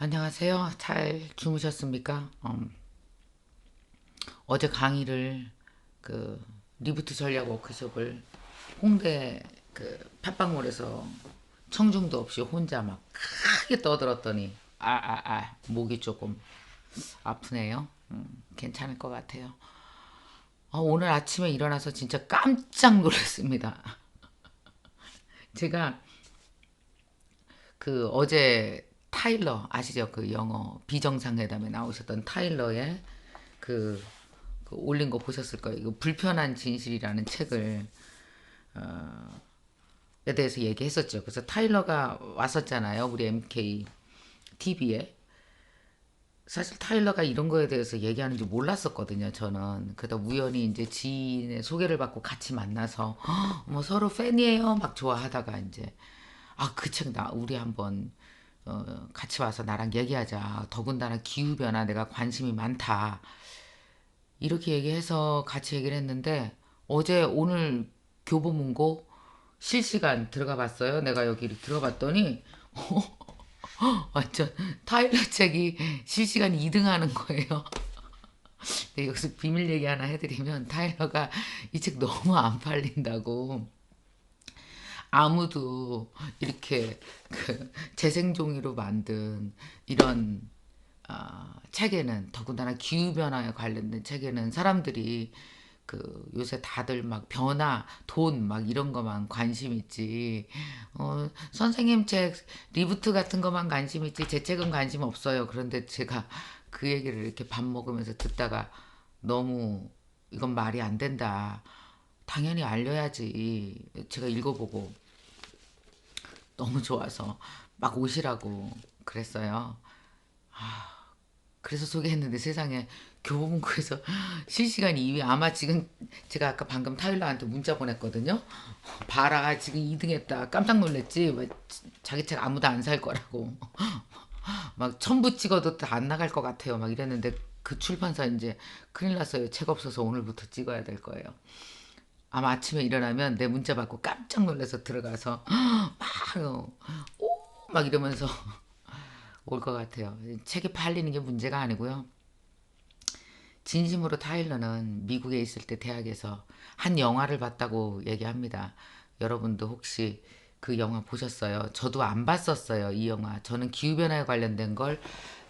안녕하세요. 잘 주무셨습니까? 음, 어제 강의를 그 리부트 전략 워크숍을 홍대 그 팟빵몰에서 청중도 없이 혼자 막 크게 떠들었더니 아아아 목이 조금 아프네요. 음, 괜찮을 것 같아요. 아, 오늘 아침에 일어나서 진짜 깜짝 놀랐습니다. 제가 그 어제 타일러 아시죠? 그 영어 비정상회담에 나오셨던 타일러의 그, 그 올린 거 보셨을 거예요. 이거 불편한 진실이라는 책을 어, 에 대해서 얘기했었죠. 그래서 타일러가 왔었잖아요. 우리 MK TV에. 사실 타일러가 이런 거에 대해서 얘기하는지 몰랐었거든요. 저는 그러다 우연히 이제 지인의 소개를 받고 같이 만나서 "헉, 뭐 서로 팬이에요. 막 좋아하다가 이제 아 그 책 나 우리 한번 어, 같이 와서 나랑 얘기하자. 더군다나 기후 변화 내가 관심이 많다. 이렇게 얘기해서 같이 얘기를 했는데 어제 오늘 교보문고 실시간 들어가 봤어요. 내가 여기 들어가 봤더니 완전 타일러 책이 실시간 2등 하는 거예요. 근데 여기서 비밀 얘기 하나 해드리면 타일러가 이 책 너무 안 팔린다고 아무도 이렇게 그 재생종이로 만든 이런 아, 책에는 더군다나 기후 변화에 관련된 책에는 사람들이 그 요새 다들 막 변화, 돈 막 이런 거만 관심 있지. 어, 선생님 책 리부트 같은 거만 관심 있지. 제 책은 관심 없어요. 그런데 제가 그 얘기를 이렇게 밥 먹으면서 듣다가 너무 이건 말이 안 된다. 당연히 알려야지. 제가 읽어보고 너무 좋아서 막 오시라고 그랬어요. 그래서 소개했는데 세상에 교보문고에서 실시간 2위 아마 지금 제가 아까 방금 타일러한테 문자 보냈거든요. 봐라 지금 2등 했다. 깜짝 놀랐지. 뭐 자기 책 아무도 안 살 거라고. 막 천부 찍어도 다 안 나갈 것 같아요. 막 이랬는데 그 출판사 이제 큰일 났어요. 책 없어서 오늘부터 찍어야 될 거예요. 아마 아침에 일어나면 내 문자 받고 깜짝 놀라서 들어가서 막, 어, 오! 막 이러면서 올 것 같아요. 책이 팔리는 게 문제가 아니고요. 진심으로 타일러는 미국에 있을 때 대학에서 한 영화를 봤다고 얘기합니다. 여러분도 혹시 그 영화 보셨어요? 저도 안 봤었어요, 이 영화. 저는 기후변화에 관련된 걸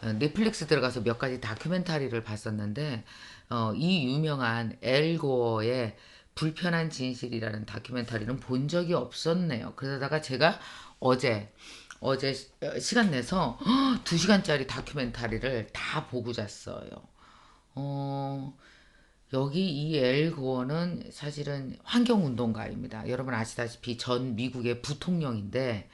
어, 넷플릭스 들어가서 몇 가지 다큐멘터리를 봤었는데, 어, 이 유명한 엘고어의 불편한 진실이라는 다큐멘터리는 본 적이 없었네요. 그러다가 제가 어제, 어제 시- 어, 시간 내서 두 시간짜리 다큐멘터리를 다 보고 잤어요. 어, 여기 이 엘 고어는 사실은 환경운동가입니다. 여러분 아시다시피 전 미국의 부통령인데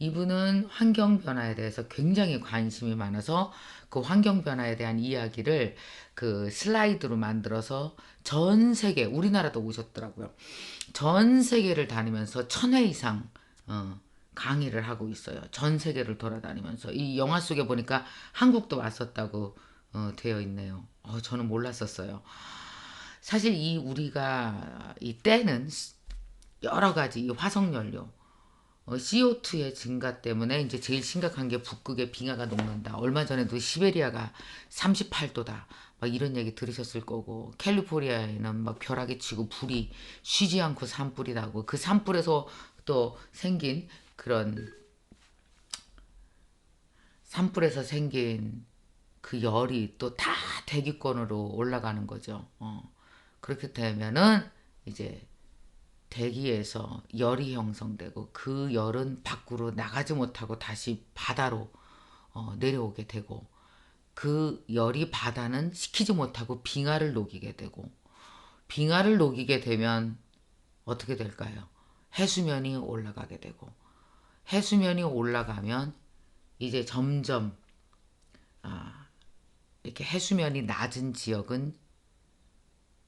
이분은 환경 변화에 대해서 굉장히 관심이 많아서 그 환경 변화에 대한 이야기를 그 슬라이드로 만들어서 전 세계 우리나라도 오셨더라고요. 전 세계를 다니면서 천 회 이상 어, 강의를 하고 있어요. 전 세계를 돌아다니면서 이 영화 속에 보니까 한국도 왔었다고 어, 되어 있네요. 어, 저는 몰랐었어요. 사실 이 우리가 이 때는 여러 가지 이 화석 연료 CO2의 증가 때문에 이제 제일 심각한 게 북극의 빙하가 녹는다. 얼마 전에도 시베리아가 38도다. 막 이런 얘기 들으셨을 거고 캘리포니아에는 막 벼락이 치고 불이 쉬지 않고 산불이 나고 그 산불에서 또 생긴 그런 산불에서 생긴 그 열이 또 다 대기권으로 올라가는 거죠. 어. 그렇게 되면은 이제 대기에서 열이 형성되고 그 열은 밖으로 나가지 못하고 다시 바다로 어, 내려오게 되고 그 열이 바다는 식히지 못하고 빙하를 녹이게 되고 빙하를 녹이게 되면 어떻게 될까요? 해수면이 올라가게 되고 해수면이 올라가면 이제 점점 이렇게 해수면이 낮은 지역은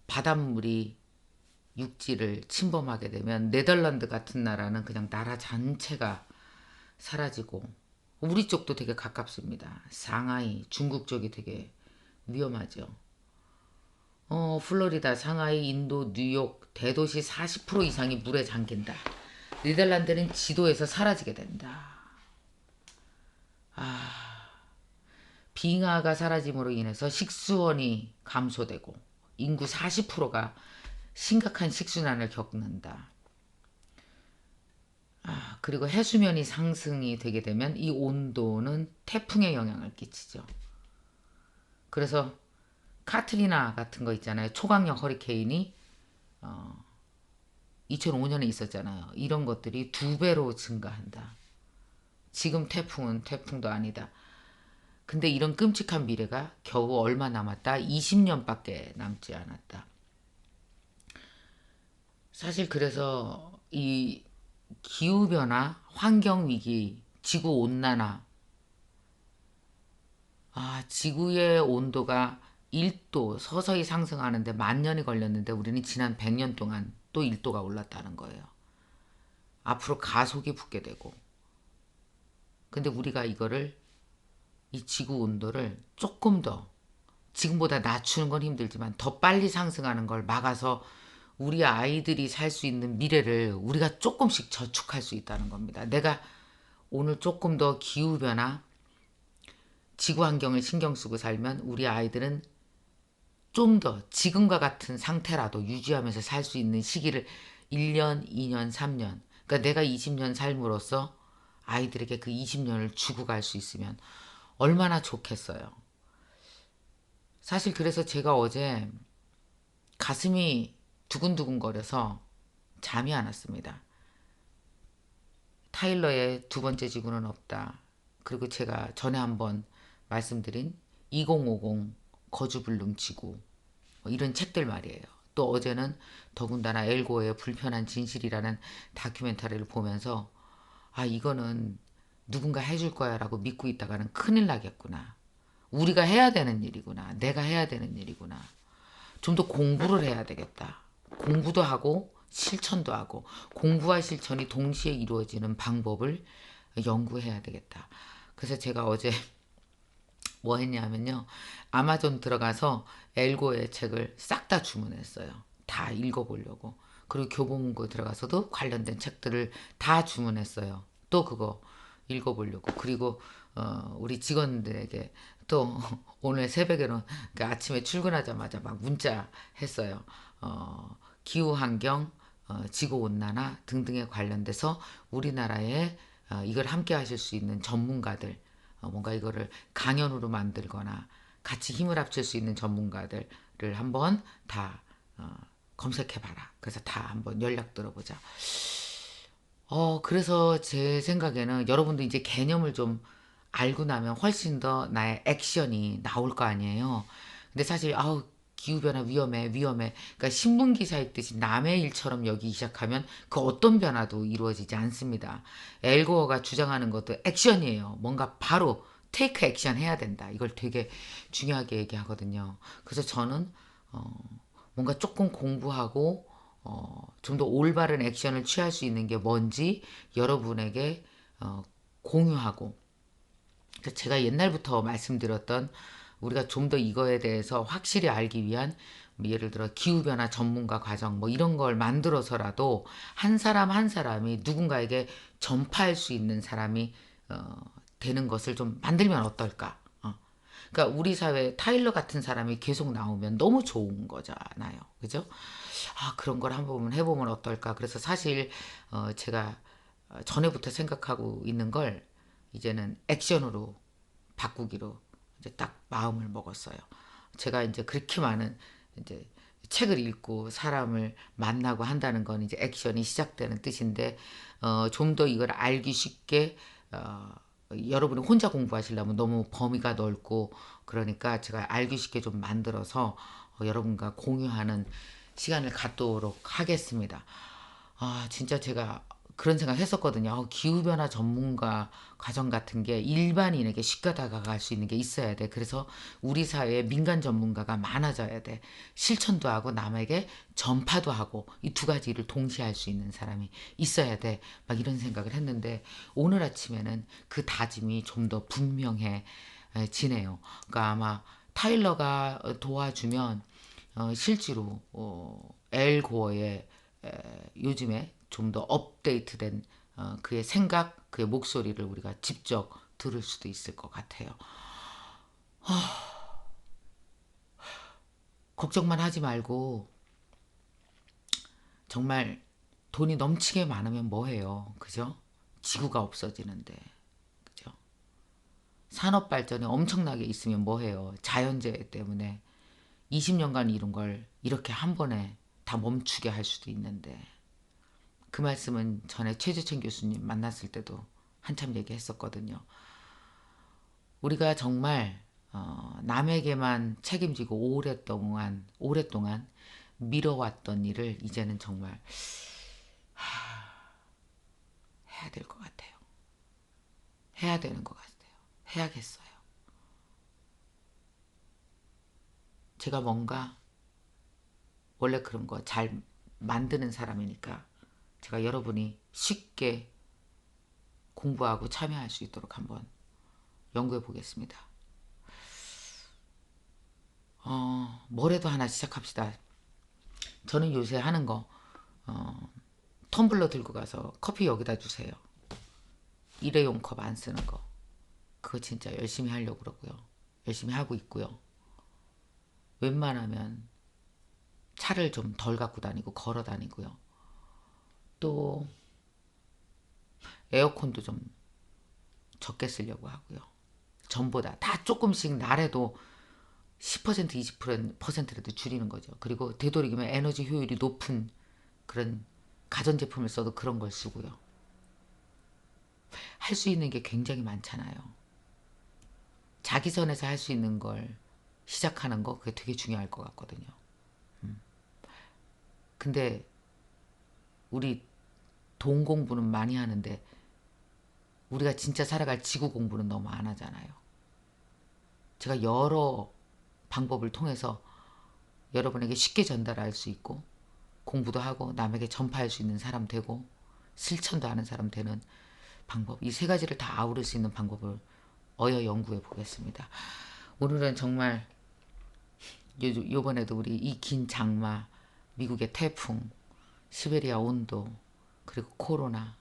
바닷물이 육지를 침범하게 되면 네덜란드 같은 나라는 그냥 나라 전체가 사라지고 우리 쪽도 되게 가깝습니다. 상하이, 중국 쪽이 되게 위험하죠. 어, 플로리다, 상하이, 인도, 뉴욕 대도시 40% 이상이 물에 잠긴다. 네덜란드는 지도에서 사라지게 된다. 빙하가 사라짐으로 인해서 식수원이 감소되고 인구 40%가 심각한 식순환을 겪는다. 아, 그리고 해수면이 상승이 되게 되면 이 온도는 태풍에 영향을 끼치죠. 그래서 카트리나 같은 거 있잖아요. 초강력 허리케인이 2005년에 있었잖아요. 이런 것들이 두 배로 증가한다. 지금 태풍은 태풍도 아니다. 근데 이런 끔찍한 미래가 겨우 얼마 남았다? 20년밖에 남지 않았다. 사실 그래서 이 기후변화, 환경위기, 지구온난화, 아, 지구의 온도가 1도 서서히 상승하는데 만 년이 걸렸는데 우리는 지난 100년 동안 또 1도가 올랐다는 거예요. 앞으로 가속이 붙게 되고. 근데 우리가 이거를 이 지구 온도를 조금 더 지금보다 낮추는 건 힘들지만 더 빨리 상승하는 걸 막아서 우리 아이들이 살 수 있는 미래를 우리가 조금씩 저축할 수 있다는 겁니다. 내가 오늘 조금 더 기후변화, 지구 환경을 신경 쓰고 살면 우리 아이들은 좀 더 지금과 같은 상태라도 유지하면서 살 수 있는 시기를 1년, 2년, 3년. 그러니까 내가 20년 삶으로써 아이들에게 그 20년을 주고 갈 수 있으면 얼마나 좋겠어요. 사실 그래서 제가 어제 가슴이 두근두근거려서 잠이 안 왔습니다. 타일러의 두 번째 지구는 없다. 그리고 제가 전에 한번 말씀드린 2050 거주불능 지구 뭐 이런 책들 말이에요. 또 어제는 더군다나 엘고의 불편한 진실이라는 다큐멘터리를 보면서 아 이거는 누군가 해줄 거야 라고 믿고 있다가는 큰일 나겠구나. 우리가 해야 되는 일이구나. 내가 해야 되는 일이구나. 좀 더 공부를 해야 되겠다. 공부도 하고 실천도 하고 공부와 실천이 동시에 이루어지는 방법을 연구해야 되겠다. 그래서 제가 어제 뭐 했냐면요. 아마존 들어가서 엘고의 책을 싹 다 주문했어요. 다 읽어보려고. 그리고 교보문고 들어가서도 관련된 책들을 다 주문했어요. 또 그거 읽어보려고. 그리고 어, 우리 직원들에게 또 오늘 새벽에는 그 아침에 출근하자마자 막 문자 했어요. 어, 기후 환경, 어, 지구 온난화 등등에 관련돼서 우리나라에 어, 이걸 함께 하실 수 있는 전문가들 어, 뭔가 이거를 강연으로 만들거나 같이 힘을 합칠 수 있는 전문가들을 한번 다 어, 검색해봐라. 그래서 다 한번 연락 들어보자. 어, 그래서 제 생각에는 여러분도 이제 개념을 좀 알고 나면 훨씬 더 나의 액션이 나올 거 아니에요. 근데 사실, 아우, 기후변화 위험해, 위험해. 그러니까 신문 기사 읽듯이 남의 일처럼 여기기 시작하면 그 어떤 변화도 이루어지지 않습니다. 엘고어가 주장하는 것도 액션이에요. 뭔가 바로 테이크 액션 해야 된다. 이걸 되게 중요하게 얘기하거든요. 그래서 저는, 어, 뭔가 조금 공부하고, 어, 좀 더 올바른 액션을 취할 수 있는 게 뭔지 여러분에게 어, 공유하고 제가 옛날부터 말씀드렸던 우리가 좀 더 이거에 대해서 확실히 알기 위한 뭐 예를 들어 기후변화 전문가 과정 뭐 이런 걸 만들어서라도 한 사람 한 사람이 누군가에게 전파할 수 있는 사람이 어, 되는 것을 좀 만들면 어떨까? 어. 그러니까 우리 사회 타일러 같은 사람이 계속 나오면 너무 좋은 거잖아요. 그죠? 아, 그런 걸 한번 해보면 어떨까? 그래서 사실 어, 제가 어, 전에부터 생각하고 있는 걸 이제는 액션으로 바꾸기로 이제 딱 마음을 먹었어요. 제가 이제 그렇게 많은 이제 책을 읽고 사람을 만나고 한다는 건 이제 액션이 시작되는 뜻인데 어, 좀 더 이걸 알기 쉽게 어, 여러분이 혼자 공부하시려면 너무 범위가 넓고 그러니까 제가 알기 쉽게 좀 만들어서 어, 여러분과 공유하는 시간을 갖도록 하겠습니다. 아, 진짜 제가 그런 생각 했었거든요. 어, 기후변화 전문가 과정 같은 게 일반인에게 쉽게 다가갈 수 있는 게 있어야 돼. 그래서 우리 사회에 민간 전문가가 많아져야 돼. 실천도 하고 남에게 전파도 하고 이 두 가지 를 동시에 할 수 있는 사람이 있어야 돼. 막 이런 생각을 했는데 오늘 아침에는 그 다짐이 좀 더 분명해지네요. 그러니까 아마 타일러가 도와주면 어, 실제로 어, 엘 고어의 에, 요즘에 좀 더 업데이트된 어, 그의 생각, 그의 목소리를 우리가 직접 들을 수도 있을 것 같아요. 걱정만 하지 말고 정말 돈이 넘치게 많으면 뭐해요. 그죠? 지구가 없어지는데. 그죠? 산업 발전이 엄청나게 있으면 뭐해요. 자연재해 때문에 20년간 이룬 걸 이렇게 한 번에 다 멈추게 할 수도 있는데 그 말씀은 전에 최주천 교수님 만났을 때도 한참 얘기했었거든요. 우리가 정말 어, 남에게만 책임지고 오랫동안 오랫동안 미뤄왔던 일을 이제는 정말 하, 해야 될 것 같아요. 해야 되는 것 같아요. 해야겠어요. 제가 뭔가 원래 그런 거 잘 만드는 사람이니까 제가 여러분이 쉽게 공부하고 참여할 수 있도록 한번 연구해 보겠습니다. 어, 뭐래도 하나 시작합시다. 저는 요새 하는 거 어, 텀블러 들고 가서 커피 여기다 주세요. 일회용 컵 안 쓰는 거. 그거 진짜 열심히 하려고 그러고요. 열심히 하고 있고요. 웬만하면 차를 좀 덜 갖고 다니고 걸어 다니고요. 또 에어컨도 좀 적게 쓰려고 하고요. 전보다 다 조금씩 날에도 10% 20%라도 줄이는 거죠. 그리고 되도록이면 에너지 효율이 높은 그런 가전제품을 써도 그런 걸 쓰고요. 할 수 있는 게 굉장히 많잖아요. 자기 전에서 할 수 있는 걸 시작하는 거 그게 되게 중요할 것 같거든요. 음. 근데 우리 돈 공부는 많이 하는데 우리가 진짜 살아갈 지구 공부는 너무 안 하잖아요. 제가 여러 방법을 통해서 여러분에게 쉽게 전달할 수 있고 공부도 하고 남에게 전파할 수 있는 사람 되고 실천도 하는 사람 되는 방법 이 세 가지를 다 아우를 수 있는 방법을 어여 연구해 보겠습니다. 오늘은 정말 요, 요번에도 우리 이 긴 장마 미국의 태풍 시베리아 온도 그리고 코로나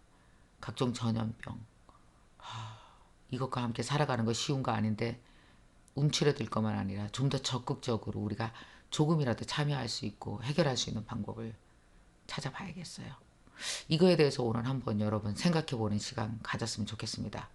각종 전염병 하, 이것과 함께 살아가는 거 쉬운 거 아닌데 움츠러들 것만 아니라 좀 더 적극적으로 우리가 조금이라도 참여할 수 있고 해결할 수 있는 방법을 찾아봐야겠어요. 이거에 대해서 오늘 한번 여러분 생각해 보는 시간 가졌으면 좋겠습니다.